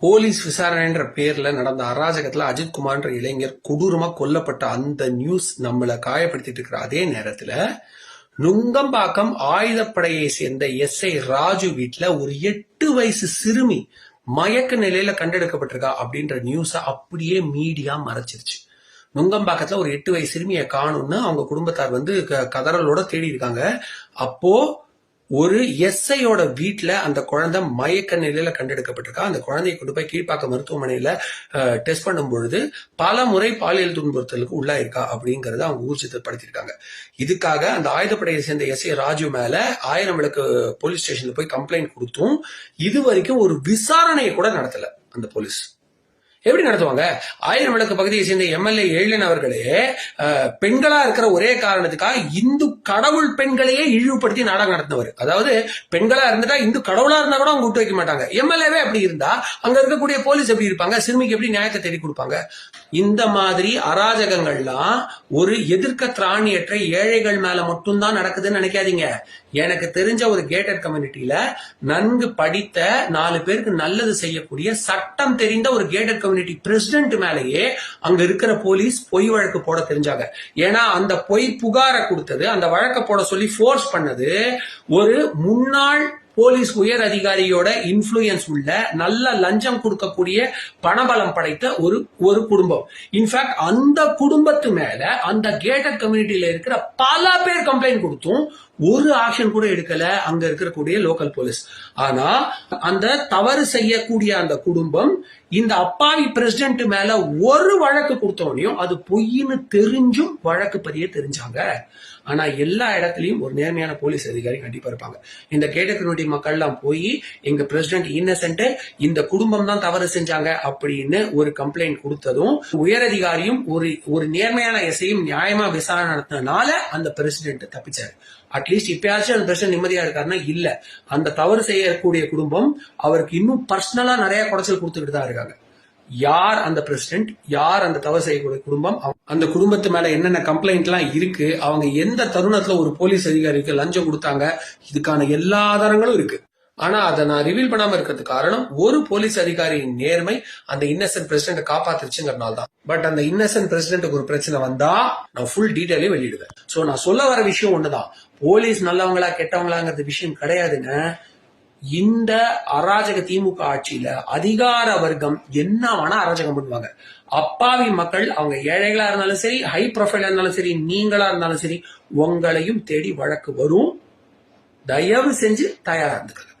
Police விசாரணைன்ற பேர்ல நடந்த அராஜகத்துல அஜித் குமார்ன்ற இளைஞர் கொடூரமா கொல்லப்பட்ட அந்த நியூஸ் நம்மளை காயப்படுத்திட்டு இருக்கிற அதே நேரத்துல நுங்கம்பாக்கம் ஆயுதப்படையை சேர்ந்த எஸ் ஐ ராஜு வீட்டுல ஒரு எட்டு வயசு சிறுமி மயக்க நிலையில கண்டெடுக்கப்பட்டிருக்கா அப்படின்ற நியூஸ அப்படியே மீடியா மறைச்சிருச்சு. நுங்கம்பாக்கத்துல ஒரு எட்டு வயசு சிறுமியை காணும்னு அவங்க குடும்பத்தார் வந்து க- கதறலோட தேடி இருக்காங்க அப்போ ஒரு எஸ்ஐயோட வீட்டில் அந்த குழந்தை மயக்க நிலையில கண்டெடுக்கப்பட்டிருக்கா. அந்த குழந்தையை கொண்டு போய் கீழ்ப்பாக்க மருத்துவமனையில டெஸ்ட் பண்ணும் பொழுது பல முறை பாலியல் துன்புறுத்தலுக்கு உள்ளாயிருக்கா அப்படிங்கறத அவங்க ஊர்ஜித்தப்படுத்திருக்காங்க இதுக்காக அந்த ஆயுதப்படையை சேர்ந்த எஸ்ஐ ராஜு மேல ஆயிரம் விளக்கு போலீஸ் ஸ்டேஷன்ல போய் கம்ப்ளைண்ட் கொடுத்தும் இது வரைக்கும் ஒரு விசாரணையை கூட நடத்தல அந்த போலீஸ் எப்படி நடத்துவாங்க? ஆயிரம் விளக்கு பகுதியை சேர்ந்த எம்எல்ஏ எழிலன் அவர்களே பெண்களா இருக்கிற ஒரே காரணத்துக்காக இந்து கடவுள் பெண்களையே இழிவுபடுத்தி நாடகம் நடத்தினவர். அதாவது பெண்களா இருந்துட்டா இந்து கடவுளா இருந்தா கூட அவங்க விட்டு வைக்க மாட்டாங்க. எம்எல்ஏவே அப்படி இருந்தா அங்க இருக்கக்கூடிய போலீஸ் எப்படி இருப்பாங்க? சிறுமிக்கு எப்படி நியாயத்தை தேடி கொடுப்பாங்க? இந்த மாதிரி அராஜகங்கள்லாம் ஒரு எதிர்க்க திராணியற்ற ஏழைகள் மேல மட்டும்தான் நடக்குதுன்னு நினைக்காதீங்க. எனக்கு தெரிஞ்ச ஒரு கேட்டட் கம்யூனிட்டியில நன்கு படித்த நாலு பேருக்கு நல்லது செய்யக்கூடிய சட்டம் தெரிந்த ஒரு கேட்டட் கம்யூனிட்டி பிரசிடென்ட் மேலேயே அங்க இருக்கிற போலீஸ் பொய் வழக்கு போட தெரிஞ்சாங்க. ஏன்னா அந்த பொய் புகாரை கொடுத்தது அந்த வழக்கை போட சொல்லி ஃபோர்ஸ் பண்ணது ஒரு முன்னாள் போலீஸ் உயர் அதிகாரியோட இன்ஃப்ளூயன்ஸ் உள்ள நல்ல லஞ்சம் கொடுக்கக்கூடிய பணபலம் படைத்த ஒரு ஒரு குடும்பம். இன்ஃபேக்ட் அந்த குடும்பத்து மேல அந்த கேட்டட் கம்யூனிட்டியில இருக்கிற பல பேர் கம்ப்ளைண்ட் கொடுத்தும் ஒரு ஆக்ஷன் கூட எடுக்கல அங்க இருக்கக்கூடிய லோக்கல் போலீஸ் ஆனா அந்த தவறு செய்யக்கூடிய அந்த குடும்பம் இந்த அப்பாவி பிரசிடென்ட் மேல ஒரு வழக்கு கொடுத்தோனையும் அது பொய்ன்னு தெரிஞ்சும் வழக்கு பதிய தெரிஞ்சாங்க. ஆனா எல்லா இடத்துலயும் ஒரு நேர்மையான போலீஸ் அதிகாரி கண்டிப்பா இருப்பாங்க. இந்த கேட்டட் கம்யூனிட்டி மக்கள்லாம் போய் எங்க பிரசிடென்ட் இன்னசென்ட் இந்த குடும்பம் தான் தவறு செஞ்சாங்க அப்படின்னு ஒரு கம்ப்ளைண்ட் கொடுத்ததும் உயரதிகாரியும் ஒரு ஒரு நேர்மையான எசையும் நியாயமா விசாரணை நடத்தினால அந்த பிரசிடென்ட் தப்பிச்சாரு. அட்லீஸ்ட் இப்பயாச்சும் அந்த பிரசிடென்ட் நிம்மதியா இருக்காருன்னா இல்ல. அந்த தவறு செய்யக்கூடிய குடும்பம் அவருக்கு இன்னும் பர்சனலா நிறைய குடைச்சல் கொடுத்துக்கிட்டு தான் இருக்காங்க. யார் அந்த பிரசிடென்ட் யார் அந்த தவறு செய்யக்கூடிய குடும்பம் அந்த குடும்பத்து மேல என்னென்ன கம்ப்ளைண்ட் எல்லாம் இருக்கு? அவங்க எந்த தருணத்துல ஒரு போலீஸ் அதிகாரிக்கு லஞ்சம் கொடுத்தாங்க? இதுக்கான எல்லா ஆதாரங்களும் இருக்கு. ஆனா அதை நான் ரிவீல் பண்ணாம இருக்கிறதுக்கு காரணம் ஒரு போலீஸ் அதிகாரியின் நேர்மை அந்த இன்னசென்ட் பிரசிடென்ட் காப்பாத்துருச்சுங்கிறனால தான் பட் அந்த இன்னசென்ட் பிரசிடென்ட்டுக்கு ஒரு பிரச்சனை வந்தா நான் ஃபுல் டீட்டெயிலே வெளியிடுவேன். சோ நான் சொல்ல வர விஷயம் ஒண்ணுதான். போலீஸ் நல்லவங்களா கெட்டவங்களாங்கிறது விஷயம் கிடையாதுங்க. இந்த அராஜக திமுக ஆட்சியில அதிகார வர்க்கம் என்ன வேணா அராஜகம் பண்ணுவாங்க. அப்பாவி மக்கள் அவங்க ஏழைகளா இருந்தாலும் சரி ஹை ப்ரொஃபைலா இருந்தாலும் சரி நீங்களா இருந்தாலும் சரி உங்களையும் தேடி வழக்கு வரும். தயவு செஞ்சு தயாரா இருந்துக்கலாம்